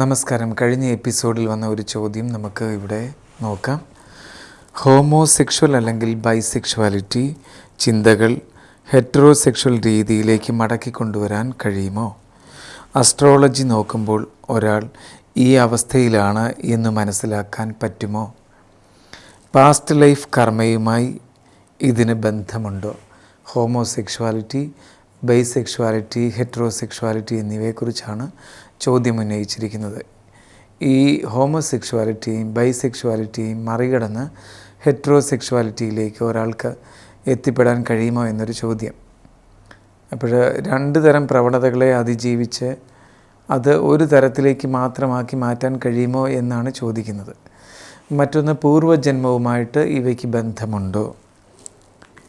നമസ്കാരം. കഴിഞ്ഞ എപ്പിസോഡിൽ വന്ന ഒരു ചോദ്യം നമുക്ക് ഇവിടെ നോക്കാം. ഹോമോസെക്ഷൽ അല്ലെങ്കിൽ ബൈസെക്ഷുവാലിറ്റി ചിന്തകൾ ഹെറ്ററോസെക്ഷൽ രീതിയിലേക്ക് മടക്കി കൊണ്ടുവരാൻ കഴിയുമോ? അസ്ട്രോളജി നോക്കുമ്പോൾ ഒരാൾ ഈ അവസ്ഥയിലാണ് എന്ന് മനസ്സിലാക്കാൻ പറ്റുമോ? പാസ്റ്റ് ലൈഫ് കർമ്മയുമായി ഇതിന് ബന്ധമുണ്ടോ? ഹോമോസെക്ഷുവാലിറ്റി ബൈസെക്ഷുവാലിറ്റി ഹെറ്ററോസെക്ഷുവാലിറ്റി എന്നിവയെക്കുറിച്ചാണ് ചോദ്യം ഉന്നയിച്ചിരിക്കുന്നത്. ഈ ഹോമോസെക്ഷുവാലിറ്റിയും ബൈസെക്ഷുവാലിറ്റിയും മറികടന്ന് ഹെറ്ററോസെക്ഷുവാലിറ്റിയിലേക്ക് ഒരാൾക്ക് എത്തിപ്പെടാൻ കഴിയുമോ എന്നൊരു ചോദ്യം. അപ്പോൾ രണ്ട് തരം പ്രവണതകളെ അതിജീവിച്ച് അത് ഒരു തരത്തിലേക്ക് മാത്രമാക്കി മാറ്റാൻ കഴിയുമോ എന്നാണ് ചോദിക്കുന്നത്. മറ്റൊന്ന് പൂർവജന്മവുമായിട്ട് ഇവയ്ക്ക് ബന്ധമുണ്ടോ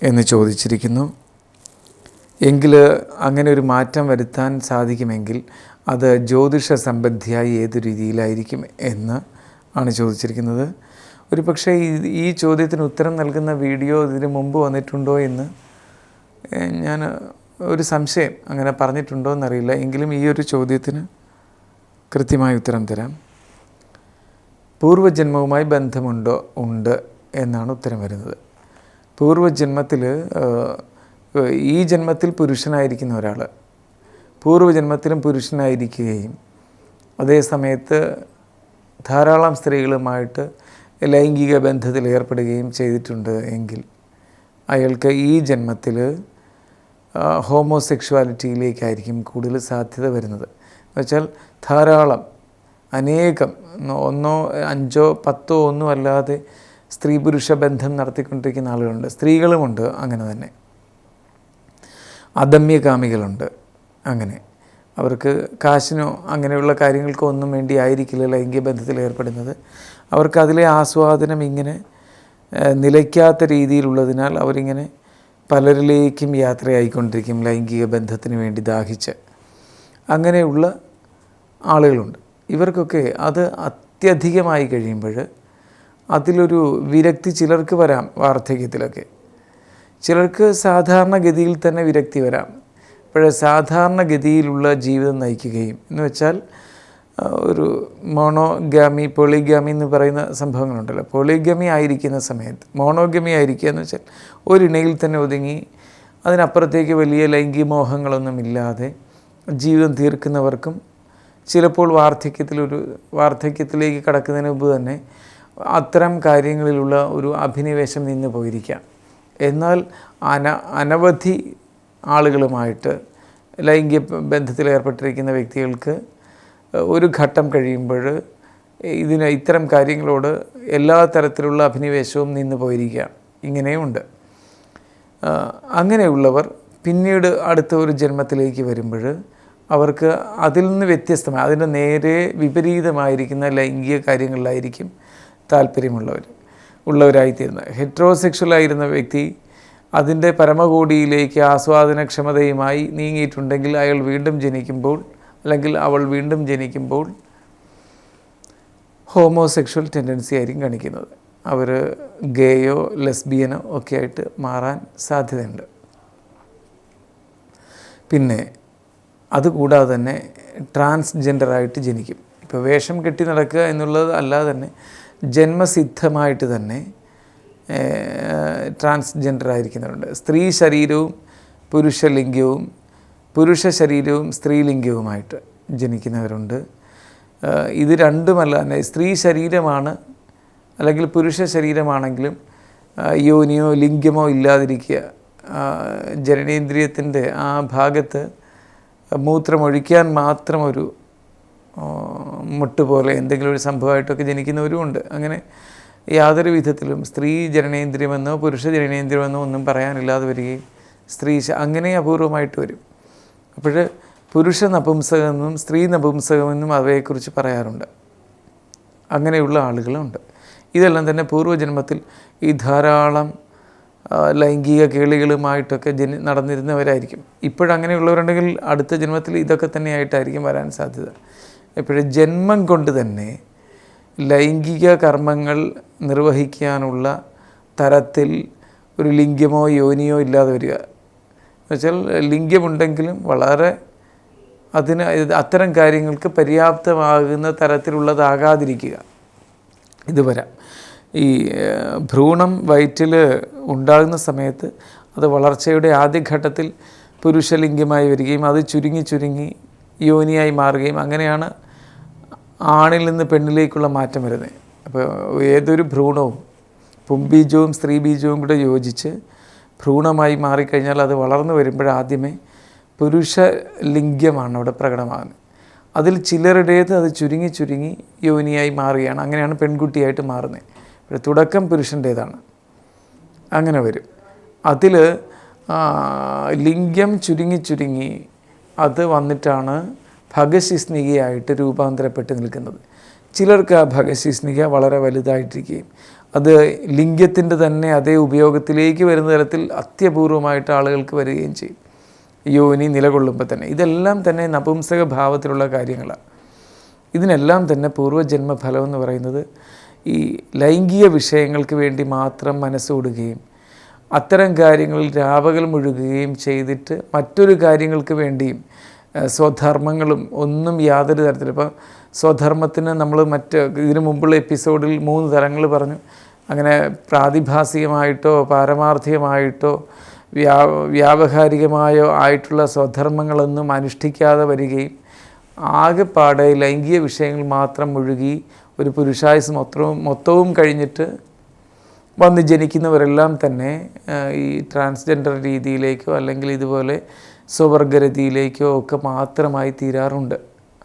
എന്ന് ചോദിച്ചിരിക്കുന്നു. എങ്കിൽ അങ്ങനെ ഒരു മാറ്റം വരുത്താൻ സാധിക്കുമെങ്കിൽ അത് ജ്യോതിഷ സംബന്ധിയായി ഏത് രീതിയിലായിരിക്കും എന്ന് ആണ് ചോദിച്ചിരിക്കുന്നത്. ഒരു പക്ഷേ ഈ ചോദ്യത്തിന് ഉത്തരം നൽകുന്ന വീഡിയോ ഇതിന് മുമ്പ് വന്നിട്ടുണ്ടോ എന്ന് ഞാൻ ഒരു സംശയം അങ്ങനെ പറഞ്ഞിട്ടുണ്ടോ എന്നറിയില്ല. എങ്കിലും ഈ ഒരു ചോദ്യത്തിന് കൃത്യമായ ഉത്തരം തരാം. പൂർവജന്മവുമായി ബന്ധമുണ്ടോ? ഉണ്ട് എന്നാണ് ഉത്തരം വരുന്നത്. പൂർവജന്മത്തിൽ ഈ ജന്മത്തിൽ പുരുഷനായിരിക്കുന്ന ഒരാൾ പൂർവജന്മത്തിലും പുരുഷനായിരിക്കുകയും അതേ സമയത്ത് ധാരാളം സ്ത്രീകളുമായിട്ട് ലൈംഗിക ബന്ധത്തിൽ ഏർപ്പെടുകയും ചെയ്തിട്ടുണ്ട് എങ്കിൽ അയാൾക്ക് ഈ ജന്മത്തിൽ ഹോമോസെക്ഷുവാലിറ്റിയിലേക്കായിരിക്കും കൂടുതൽ സാധ്യത വരുന്നത്. എന്നുവെച്ചാൽ ധാരാളം അനേകം ഒന്നോ അഞ്ചോ പത്തോ ഒന്നും അല്ലാതെ സ്ത്രീ പുരുഷ ബന്ധം നടത്തിക്കൊണ്ടിരിക്കുന്ന ആളുകളുണ്ട്. സ്ത്രീകളുമുണ്ട് അങ്ങനെ തന്നെ. അദമ്യകാമികളുണ്ട്. അങ്ങനെ. അവർക്ക് കാശിനോ അങ്ങനെയുള്ള കാര്യങ്ങൾക്കോ ഒന്നും വേണ്ടി ആയിരിക്കില്ല ലൈംഗിക ബന്ധത്തിൽ ഏർപ്പെടുന്നത്. അവർക്ക് അതിലെ ആസ്വാദനം ഇങ്ങനെ നിലയ്ക്കാത്ത രീതിയിലുള്ളതിനാൽ അവരിങ്ങനെ പലരിലേക്കും യാത്രയായിക്കൊണ്ടിരിക്കും ലൈംഗിക ബന്ധത്തിന് വേണ്ടി ദാഹിച്ച്. അങ്ങനെയുള്ള ആളുകളുണ്ട്. ഇവർക്കൊക്കെ അത് അത്യധികമായി കഴിയുമ്പോൾ അതിലൊരു വിരക്തി ചിലർക്ക് വരാം വാർദ്ധക്യത്തിലൊക്കെ. ചിലർക്ക് സാധാരണഗതിയിൽ തന്നെ വിരക്തി വരാം. അപ്പോൾ സാധാരണഗതിയിലുള്ള ജീവിതം നയിക്കുകയും എന്ന് വെച്ചാൽ ഒരു മോണോഗാമി പോളിഗാമി എന്ന് പറയുന്ന സംഭവങ്ങളുണ്ടല്ലോ. പോളിഗമി ആയിരിക്കുന്ന സമയത്ത് മോണോഗമി ആയിരിക്കുക എന്ന് വെച്ചാൽ ഒരിണയിൽ തന്നെ ഒതുങ്ങി അതിനപ്പുറത്തേക്ക് വലിയ ലൈംഗിക മോഹങ്ങളൊന്നുമില്ലാതെ ജീവിതം തീർക്കുന്നവർക്കും ചിലപ്പോൾ വാർദ്ധക്യത്തിലൊരു വാർദ്ധക്യത്തിലേക്ക് കടക്കുന്നതിന് മുമ്പ് തന്നെ അത്തരം കാര്യങ്ങളിലുള്ള ഒരു അഭിനിവേശം നിന്ന് പോയിരിക്കാം. എന്നാൽ അന അനവധി ആളുകളുമായിട്ട് ലൈംഗിക ബന്ധത്തിൽ ഏർപ്പെട്ടിരിക്കുന്ന വ്യക്തികൾക്ക് ഒരു ഘട്ടം കഴിയുമ്പോൾ ഇതിന് ഇത്തരം കാര്യങ്ങളോട് എല്ലാ തരത്തിലുള്ള അഭിനിവേശവും നിന്ന് പോയിരിക്കുകയാണ്. ഇങ്ങനെയുണ്ട്. അങ്ങനെയുള്ളവർ പിന്നീട് അടുത്ത ഒരു ജന്മത്തിലേക്ക് വരുമ്പോൾ അവർക്ക് അതിൽ നിന്ന് വ്യത്യസ്തമായി അതിന്റെ നേരെ വിപരീതമായിരിക്കുന്ന ലൈംഗിക കാര്യങ്ങളിലായിരിക്കും താല്പര്യമുള്ളവർ ഉള്ളവരായിത്തീരുന്നത്. ഹെട്രോസെക്ഷൽ ആയിരുന്ന വ്യക്തി അതിന്റെ പരമകോടിയിലേക്ക് ആസ്വാദനക്ഷമതയുമായി നീങ്ങിയിട്ടുണ്ടെങ്കിൽ അയാൾ വീണ്ടും ജനിക്കുമ്പോൾ അല്ലെങ്കിൽ അവൾ വീണ്ടും ജനിക്കുമ്പോൾ ഹോമോസെക്ഷൽ ടെൻഡൻസി ആയിരിക്കും കാണിക്കുന്നത്. അവർ ഗേയോ ലെസ്ബിയനോ ഒക്കെ ആയിട്ട് മാറാൻ സാധ്യതയുണ്ട്. പിന്നെ അതുകൂടാതെ തന്നെ ട്രാൻസ്ജെൻഡറായിട്ട് ജനിക്കും. ഇപ്പോൾ വേഷം കെട്ടി നടക്കുക എന്നുള്ളത് അല്ലാതെ തന്നെ ജന്മസിദ്ധമായിട്ട് തന്നെ ട്രാൻസ്ജെൻഡർ ആയിരിക്കുന്നവരുണ്ട്. സ്ത്രീ ശരീരവും പുരുഷ പുരുഷലിംഗവും പുരുഷ ശരീരവും സ്ത്രീലിംഗവുമായിട്ട് ജനിക്കുന്നവരുണ്ട്. ഇത് രണ്ടുമല്ല തന്നെ സ്ത്രീ ശരീരമാണ് അല്ലെങ്കിൽ പുരുഷ ശരീരമാണെങ്കിലും യോനിയോ ലിംഗമോ ഇല്ലാതിരിക്കുക ജനനേന്ദ്രിയത്തിന്റെ ആ ഭാഗത്ത് മൂത്രമൊഴിക്കാൻ മാത്രം ഒരു മുട്ടുപോലെ മുട്ട് പോലെ എന്തെങ്കിലും ഒരു സംഭവമായിട്ടൊക്കെ ജനിക്കുന്നവരുമുണ്ട്. അങ്ങനെ യാതൊരു വിധത്തിലും സ്ത്രീ ജനനേന്ദ്രിയമെന്നോ പുരുഷ ജനനേന്ദ്രിയമെന്നോ ഒന്നും പറയാനില്ലാതെ വരികയും സ്ത്രീ അങ്ങനെ അപൂർവമായിട്ട് വരും. അപ്പോൾ പുരുഷ നപുംസകമെന്നും സ്ത്രീ നപുംസകമെന്നും അവയെക്കുറിച്ച് പറയാറുണ്ട്. അങ്ങനെയുള്ള ആളുകളുണ്ട്. ഇതെല്ലാം തന്നെ പൂർവജന്മത്തിൽ ഈ ധാരാളം ലൈംഗിക കേളികളുമായിട്ടൊക്കെ ജനി നടന്നിരുന്നവരായിരിക്കും. ഇപ്പോഴങ്ങനെയുള്ളവരുണ്ടെങ്കിൽ അടുത്ത ജന്മത്തിൽ ഇതൊക്കെ തന്നെയായിട്ടായിരിക്കും വരാൻ സാധ്യത. ഇപ്പോഴും ജന്മം കൊണ്ട് തന്നെ ലൈംഗിക കർമ്മങ്ങൾ നിർവഹിക്കാനുള്ള തരത്തിൽ ഒരു ലിംഗമോ യോനിയോ ഇല്ലാതെ വരിക. എന്നുവെച്ചാൽ ലിംഗമുണ്ടെങ്കിലും വളരെ അതിന് അത്തരം കാര്യങ്ങൾക്ക് പര്യാപ്തമാകുന്ന തരത്തിലുള്ളതാകാതിരിക്കുക. ഇത് വരാം. ഈ ഭ്രൂണം വയറ്റിൽ ഉണ്ടാകുന്ന സമയത്ത് അത് വളർച്ചയുടെ ആദ്യഘട്ടത്തിൽ പുരുഷലിംഗമായി വരികയും അത് ചുരുങ്ങി ചുരുങ്ങി യോനിയായി മാറുകയും അങ്ങനെയാണ് ആണിൽ നിന്ന് പെണ്ണിലേക്കുള്ള മാറ്റം വരുന്നത് അപ്പോൾ ഏതൊരു ഭ്രൂണവും പുംബീജവും സ്ത്രീ ബീജവും കൂടെ യോജിച്ച് ഭ്രൂണമായി മാറിക്കഴിഞ്ഞാൽ അത് വളർന്നു വരുമ്പോഴാദ്യമേ പുരുഷ ലിംഗ്യമാണ് അവിടെ പ്രകടമാകുന്നത്. അതിൽ ചിലരുടേത് അത് ചുരുങ്ങി ചുരുങ്ങി യോനിയായി മാറുകയാണ്. അങ്ങനെയാണ് പെൺകുട്ടിയായിട്ട് മാറുന്നത്. ഇവിടെ തുടക്കം പുരുഷന്റേതാണ്. അങ്ങനെ വരും. അതിൽ ലിംഗം ചുരുങ്ങി ചുരുങ്ങി അത് വന്നിട്ടാണ് ഭഗശിസ്നികയായിട്ട് രൂപാന്തരപ്പെട്ട് നിൽക്കുന്നത്. ചിലർക്ക് ആ ഭഗശിസ്നിക വളരെ വലുതായിട്ടിരിക്കുകയും അത് ലിംഗത്തിന്റെ തന്നെ അതേ ഉപയോഗത്തിലേക്ക് വരുന്ന തരത്തിൽ അത്യപൂർവമായിട്ട് ആളുകൾക്ക് വരികയും ചെയ്യും. യോനി നിലകൊള്ളുമ്പോൾ തന്നെ. ഇതെല്ലാം തന്നെ നപുംസക ഭാവത്തിലുള്ള കാര്യങ്ങളാണ് ഇതിനെല്ലാം തന്നെ പൂർവജന്മഫലം എന്ന് പറയുന്നത് ഈ ലൈംഗിക വിഷയങ്ങൾക്ക് വേണ്ടി മാത്രം മനസ്സോടുകയും അത്തരം കാര്യങ്ങളിൽ രാപകൽ മുഴുകുകയും ചെയ്തിട്ട് മറ്റൊരു കാര്യങ്ങൾക്ക് വേണ്ടിയും സ്വധർമ്മങ്ങളും ഒന്നും യാതൊരു തരത്തിൽ ഇപ്പോൾ സ്വധർമ്മത്തിന് നമ്മൾ മറ്റ് ഇതിനു മുമ്പുള്ള എപ്പിസോഡിൽ മൂന്ന് തരങ്ങൾ പറഞ്ഞു. അങ്ങനെ പ്രാതിഭാസികമായിട്ടോ പാരമാർത്ഥികമായിട്ടോ വ്യാ വ്യാവഹാരികമായോ ആയിട്ടുള്ള സ്വധർമ്മങ്ങളൊന്നും അനുഷ്ഠിക്കാതെ വരികയും ആകെപ്പാടെ ലൈംഗിക വിഷയങ്ങൾ മാത്രം മുഴുകി ഒരു പുരുഷായുസ് മൊത്തവും മൊത്തവും കഴിഞ്ഞിട്ട് വന്ന് ജനിക്കുന്നവരെല്ലാം തന്നെ ഈ ട്രാൻസ്ജെൻഡർ രീതിയിലേക്കോ അല്ലെങ്കിൽ ഇതുപോലെ സ്വവർഗരതിയിലേക്കോ ഒക്കെ മാത്രമായി തീരാറുണ്ട്.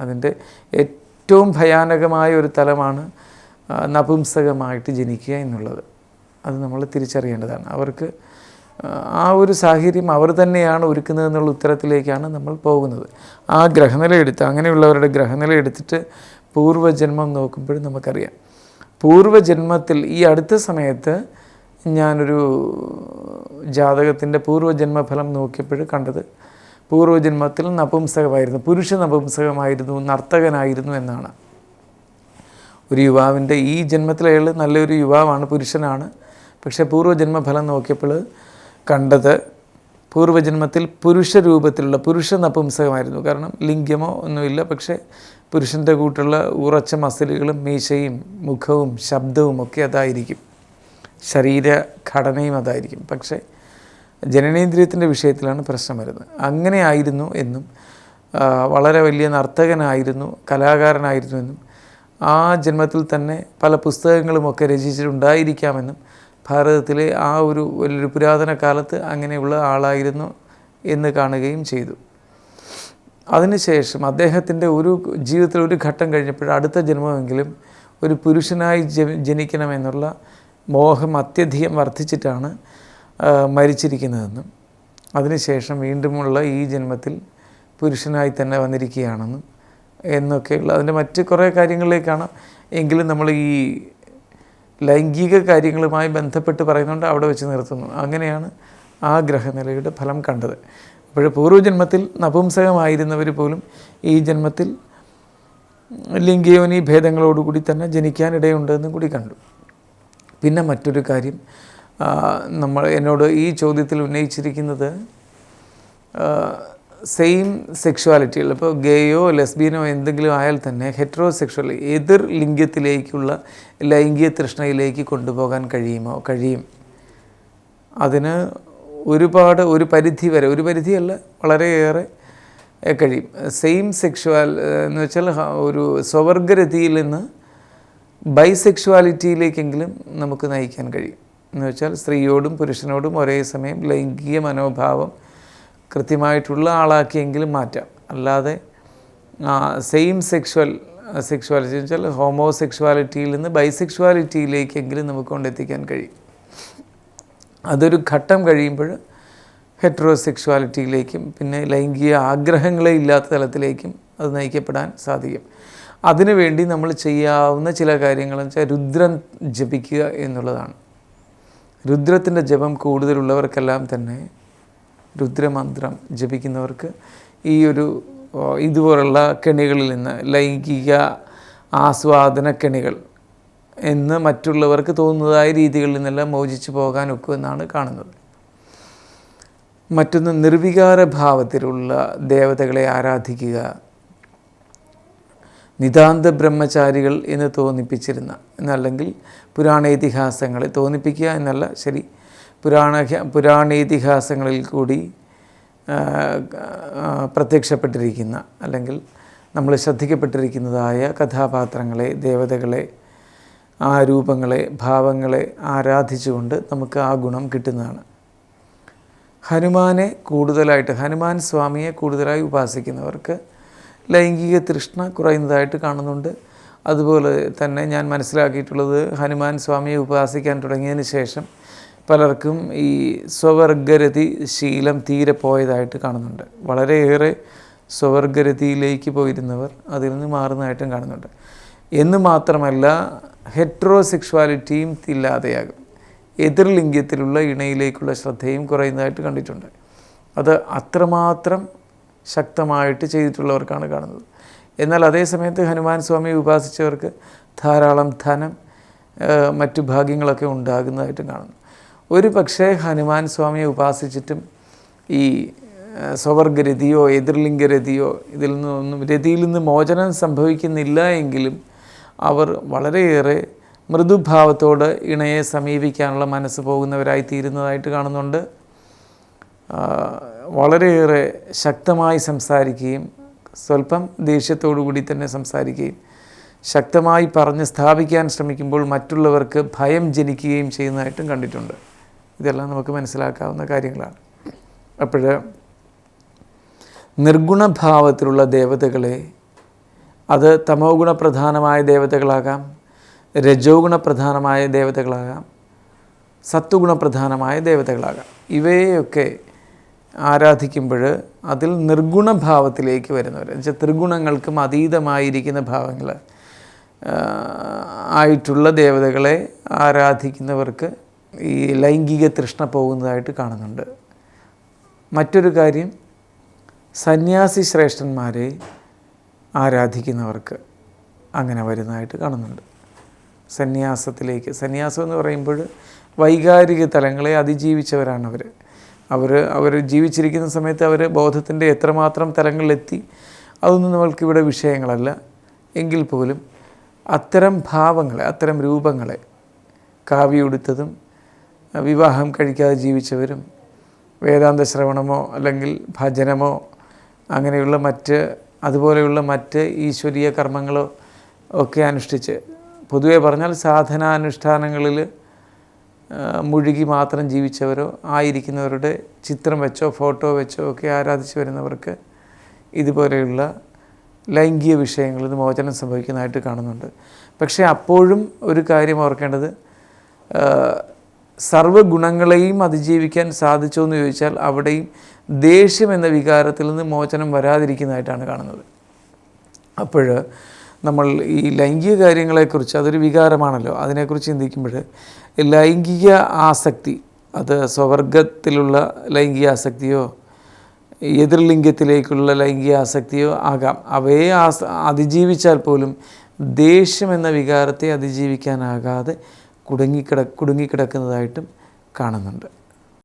അതിന്റെ ഏറ്റവും ഭയാനകമായ ഒരു തലമാണ് നപുംസകമായിട്ട് ജനിക്കുക എന്നുള്ളത്. അത് നമ്മൾ തിരിച്ചറിയേണ്ടതാണ്. അവർക്ക് ആ, ഒരു സാഹചര്യം അവർ തന്നെയാണ് ഒരുക്കുന്നത് എന്നുള്ള ഉത്തരത്തിലേക്കാണ് നമ്മൾ പോകുന്നത്. ആ ഗ്രഹനില എടുത്ത് അങ്ങനെയുള്ളവരുടെ ഗ്രഹനില എടുത്തിട്ട് പൂർവജന്മം നോക്കുമ്പോഴും നമുക്കറിയാം. പൂർവജന്മത്തിൽ ഈ അടുത്ത സമയത്ത് ഞാനൊരു ജാതകത്തിന്റെ പൂർവജന്മഫലം നോക്കിയപ്പോൾ കണ്ടത് പൂർവജന്മത്തിൽ നപുംസകമായിരുന്നു. പുരുഷ നപുംസകമായിരുന്നു നർത്തകനായിരുന്നു എന്നാണ്. ഒരു യുവാവിന്റെ ഈ ജന്മത്തിൽ അയാൾ നല്ലൊരു യുവാവാണ് പുരുഷനാണ്. പക്ഷേ പൂർവജന്മഫലം നോക്കിയപ്പോൾ കണ്ടത് പൂർവജന്മത്തിൽ പുരുഷ രൂപത്തിലുള്ള പുരുഷ നപുംസകമായിരുന്നു. കാരണം ലിംഗമോ ഒന്നുമില്ല പക്ഷേ പുരുഷന്റെ കൂട്ടുള്ള ഉറച്ച മസിലുകളും മീശയും മുഖവും ശബ്ദവും ഒക്കെ അതായിരിക്കും. ശരീരഘടനയും അതായിരിക്കും. പക്ഷേ ജനനേന്ദ്രിയത്തിന്റെ വിഷയത്തിലാണ് പ്രശ്നം വരുന്നത്. അങ്ങനെ ആയിരുന്നു എന്നും വളരെ വലിയ നർത്തകനായിരുന്നു കലാകാരനായിരുന്നു എന്നും ആ ജന്മത്തിൽ തന്നെ പല പുസ്തകങ്ങളുമൊക്കെ രചിച്ചിട്ടുണ്ടായിരിക്കാമെന്നും ഭാരതത്തിലെ ആ ഒരു വലിയൊരു പുരാതന കാലത്ത് അങ്ങനെയുള്ള ആളായിരുന്നു എന്ന് കാണുകയും ചെയ്തു. അതിനുശേഷം അദ്ദേഹത്തിന്റെ ഒരു ജീവിതത്തിൽ ഒരു ഘട്ടം കഴിഞ്ഞപ്പോൾ അടുത്ത ജന്മമെങ്കിലും ഒരു പുരുഷനായി ജനിക്കണമെന്നുള്ള മോഹം അത്യധികം വർദ്ധിച്ചിട്ടാണ് മരിച്ചിരിക്കുന്നതെന്നും അതിനുശേഷം വീണ്ടുമുള്ള ഈ ജന്മത്തിൽ പുരുഷനായി തന്നെ വന്നിരിക്കുകയാണെന്നും എന്നൊക്കെയുള്ള അതിന്റെ മറ്റ് കുറേ കാര്യങ്ങളിലേക്കാണ് എങ്കിലും നമ്മൾ ഈ ലൈംഗിക കാര്യങ്ങളുമായി ബന്ധപ്പെട്ട് പറയുന്നുണ്ട് അവിടെ വെച്ച് നിർത്തുന്നു. അങ്ങനെയാണ് ആ ഗ്രഹനിലയുടെ ഫലം കണ്ടത്. അപ്പോൾ പൂർവജന്മത്തിൽ നപുംസകമായിരുന്നവർ പോലും ഈ ജന്മത്തിൽ ലിംഗയോനി ഭേദങ്ങളോടുകൂടി തന്നെ ജനിക്കാനിടയുണ്ടെന്നും കൂടി കണ്ടു. പിന്നെ മറ്റൊരു കാര്യം നമ്മൾ എന്നോട് ഈ ചോദ്യത്തിൽ ഉന്നയിച്ചിരിക്കുന്നത് സെയിം സെക്ഷുവാലിറ്റികൾ ഇപ്പോൾ ഗേയോ ലെസ്ബിയനോ എന്തെങ്കിലും ആയാൽ തന്നെ ഹെറ്ററോസെക്ഷൽ എതിർ ലിംഗത്തിലേക്കുള്ള ലൈംഗിക തൃഷ്ണയിലേക്ക് കൊണ്ടുപോകാൻ കഴിയുമോ? കഴിയും. അതിന് ഒരുപാട് ഒരു പരിധി വരെ ഒരു പരിധിയല്ല വളരെയേറെ കഴിയും. സെയിം സെക്ഷുവാൽ എന്ന് വെച്ചാൽ ഒരു സ്വവർഗരതിയിൽ നിന്ന് ബൈസെക്ഷുവാലിറ്റിയിലേക്കെങ്കിലും നമുക്ക് നയിക്കാൻ കഴിയും. എന്ന് വെച്ചാൽ സ്ത്രീയോടും പുരുഷനോടും ഒരേ സമയം ലൈംഗിക മനോഭാവം കൃത്യമായിട്ടുള്ള ആളാക്കിയെങ്കിലും മാറ്റാം. അല്ലാതെ സെയിം സെക്ഷൽ സെക്ഷുവാലിറ്റി എന്ന് വെച്ചാൽ ഹോമോസെക്ഷുവാലിറ്റിയിൽ നിന്ന് ബൈസെക്ഷുവാലിറ്റിയിലേക്കെങ്കിലും നമുക്ക് കൊണ്ടെത്തിക്കാൻ കഴിയും. അതൊരു ഘട്ടം കഴിയുമ്പോൾ ഹെറ്ററോസെക്ഷുവാലിറ്റിയിലേക്കും പിന്നെ ലൈംഗിക ആഗ്രഹങ്ങളെ ഇല്ലാത്ത തലത്തിലേക്കും അത് നയിക്കപ്പെടാൻ സാധിക്കും. അതിനുവേണ്ടി നമ്മൾ ചെയ്യാവുന്ന ചില കാര്യങ്ങളെന്ന് വെച്ചാൽ രുദ്രം ജപിക്കുക എന്നുള്ളതാണ്. രുദ്രത്തിന്റെ ജപം കൂടുതലുള്ളവർക്കെല്ലാം തന്നെ രുദ്രമന്ത്രം ജപിക്കുന്നവർക്ക് ഈ ഒരു ഇതുപോലുള്ള കെണികളിൽ നിന്ന് ലൈംഗിക ആസ്വാദന കെണികൾ എന്ന് മറ്റുള്ളവർക്ക് തോന്നുന്നതായ രീതികളിൽ നിന്നെല്ലാം മോചിച്ചു പോകാൻ ഒക്കുമെന്നാണ് കാണുന്നത്. മറ്റൊന്ന് നിർവികാര ഭാവത്തിലുള്ള ദേവതകളെ ആരാധിക്കുക നിതാന്ത ബ്രഹ്മചാരികൾ എന്ന് തോന്നിപ്പിച്ചിരുന്ന എന്നല്ലെങ്കിൽ പുരാണ ഇതിഹാസങ്ങളെ തോന്നിപ്പിക്കുക എന്നല്ല ശരി. പുരാണ പുരാണേതിഹാസങ്ങളിൽ കൂടി പ്രത്യക്ഷപ്പെട്ടിരിക്കുന്ന അല്ലെങ്കിൽ നമ്മൾ ശ്രദ്ധിക്കപ്പെട്ടിരിക്കുന്നതായ കഥാപാത്രങ്ങളെ ദേവതകളെ ആ രൂപങ്ങളെ ഭാവങ്ങളെ ആരാധിച്ചുകൊണ്ട് നമുക്ക് ആ ഗുണം കിട്ടുന്നതാണ്. ഹനുമാനെ കൂടുതലായിട്ട് ഹനുമാൻ സ്വാമിയെ കൂടുതലായി ഉപാസിക്കുന്നവർക്ക് ലൈംഗിക തൃഷ്ണ കുറയുന്നതായിട്ട് കാണുന്നുണ്ട്. അതുപോലെ തന്നെ ഞാൻ മനസ്സിലാക്കിയിട്ടുള്ളത് ഹനുമാൻ സ്വാമിയെ ഉപാസിക്കാൻ തുടങ്ങിയതിന് ശേഷം പലർക്കും ഈ സ്വവർഗരതി ശീലം തീരെ പോയതായിട്ട് കാണുന്നുണ്ട്. വളരെയേറെ സ്വവർഗരതിയിലേക്ക് പോയിരുന്നവർ അതിൽ നിന്ന് മാറുന്നതായിട്ടും കാണുന്നുണ്ട്. എന്ന് മാത്രമല്ല ഹെട്രോസെക്ഷുവാലിറ്റിയും ഇല്ലാതെയാകും. എതിർലിംഗത്തിലുള്ള ഇണയിലേക്കുള്ള ശ്രദ്ധയും കുറയുന്നതായിട്ട് കണ്ടിട്ടുണ്ട്. അത് അത്രമാത്രം ശക്തമായിട്ട് ചെയ്തിട്ടുള്ളവർക്കാണ് കാണുന്നത്. എന്നാൽ അതേസമയത്ത് ഹനുമാൻ സ്വാമി ഉപാസിച്ചവർക്ക് ധാരാളം ധനം മറ്റു ഭാഗ്യങ്ങളൊക്കെ ഉണ്ടാകുന്നതായിട്ടും കാണുന്നു. ഒരു പക്ഷേ ഹനുമാൻ സ്വാമിയെ ഉപാസിച്ചിട്ടും ഈ സ്വവർഗരതിയോ എതിർലിംഗരതിയോ ഇതിൽ നിന്നൊന്നും രതിയിൽ നിന്ന് മോചനം സംഭവിക്കുന്നില്ല എങ്കിലും അവർ വളരെയേറെ മൃദുഭാവത്തോട് ഇണയെ സമീപിക്കാനുള്ള മനസ്സ് പോകുന്നവരായി തീരുന്നതായിട്ട് കാണുന്നുണ്ട്. വളരെയേറെ ശക്തമായി സംസാരിക്കുകയും സ്വല്പം കൂടി തന്നെ സംസാരിക്കുകയും ശക്തമായി പറഞ്ഞ് സ്ഥാപിക്കാൻ ശ്രമിക്കുമ്പോൾ മറ്റുള്ളവർക്ക് ഭയം ജനിക്കുകയും ചെയ്യുന്നതായിട്ടും കണ്ടിട്ടുണ്ട്. ഇതെല്ലാം നമുക്ക് മനസ്സിലാക്കാവുന്ന കാര്യങ്ങളാണ്. അപ്പോൾ നിർഗുണഭാവത്തിലുള്ള ദേവതകളെ അത് തമോ ഗുണപ്രധാനമായ ദേവതകളാകാം രജോ ഗുണപ്രധാനമായ ദേവതകളാകാം സത്വഗുണപ്രധാനമായ ദേവതകളാകാം. ഇവയെയൊക്കെ ആരാധിക്കുമ്പോൾ അതിൽ നിർഗുണഭാവത്തിലേക്ക് വരുന്നവർ. എന്നുവെച്ചാൽ ത്രിഗുണങ്ങൾക്കും അതീതമായിരിക്കുന്ന ഭാവങ്ങൾ ആയിട്ടുള്ള ദേവതകളെ ആരാധിക്കുന്നവർക്ക് ഈ ലൈംഗിക തൃഷ്ണ പോകുന്നതായിട്ട് കാണുന്നുണ്ട്. മറ്റൊരു കാര്യം സന്യാസി ശ്രേഷ്ഠന്മാരെ ആരാധിക്കുന്നവർക്ക് അങ്ങനെ വരുന്നതായിട്ട് കാണുന്നുണ്ട്. സന്യാസത്തിലേക്ക് സന്യാസം എന്ന് പറയുമ്പോൾ വൈകാരിക തലങ്ങളെ അതിജീവിച്ചവരാണ് അവർ അവർ ജീവിച്ചിരിക്കുന്ന സമയത്ത് അവർ ബോധത്തിന്റെ എത്രമാത്രം തലങ്ങളിലെത്തി അതൊന്നും നമ്മൾക്കിവിടെ വിഷയങ്ങളല്ല. എങ്കിൽ പോലും അത്തരം ഭാവങ്ങളെ അത്തരം രൂപങ്ങളെ കാവ്യുടുത്തതും വിവാഹം കഴിക്കാതെ ജീവിച്ചവരും വേദാന്ത ശ്രവണമോ അല്ലെങ്കിൽ ഭജനമോ അങ്ങനെയുള്ള മറ്റ് അതുപോലെയുള്ള മറ്റ് ഈശ്വരീയ കർമ്മങ്ങളോ ഒക്കെ അനുഷ്ഠിച്ച് പൊതുവെ പറഞ്ഞാൽ സാധനാനുഷ്ഠാനങ്ങളിൽ മുഴുകി മാത്രം ജീവിച്ചവരോ ആയിരിക്കുന്നവരുടെ ചിത്രം വെച്ചോ ഫോട്ടോ വെച്ചോ ഒക്കെ ആരാധിച്ചു വരുന്നവർക്ക് ഇതുപോലെയുള്ള ലൈംഗിക വിഷയങ്ങളിൽ നിന്ന് മോചനം സംഭവിക്കുന്നതായിട്ട് കാണുന്നുണ്ട്. പക്ഷേ അപ്പോഴും ഒരു കാര്യം ഓർക്കേണ്ടത് സർവഗുണങ്ങളെയും അതിജീവിക്കാൻ സാധിച്ചോ എന്ന് ചോദിച്ചാൽ അവിടെയും ദേഷ്യം എന്ന വികാരത്തിൽ നിന്ന് മോചനം വരാതിരിക്കുന്നതായിട്ടാണ് കാണുന്നത്. അപ്പോൾ നമ്മൾ ഈ ലൈംഗിക കാര്യങ്ങളെക്കുറിച്ച് അതൊരു വികാരമാണല്ലോ. അതിനെക്കുറിച്ച് ചിന്തിക്കുമ്പോൾ ലൈംഗിക ആസക്തി അത് സ്വവർഗത്തിലുള്ള ലൈംഗിക ആസക്തിയോ എതിർലിംഗത്തിലേക്കുള്ള ലൈംഗിക ആസക്തിയോ ആകാം. അവയെ ആസ അതിജീവിച്ചാൽ പോലും ദേഷ്യം എന്ന വികാരത്തെ അതിജീവിക്കാനാകാതെ കുടുങ്ങിക്കിട കുടുങ്ങിക്കിടക്കുന്നതായിട്ടും കാണുന്നുണ്ട്.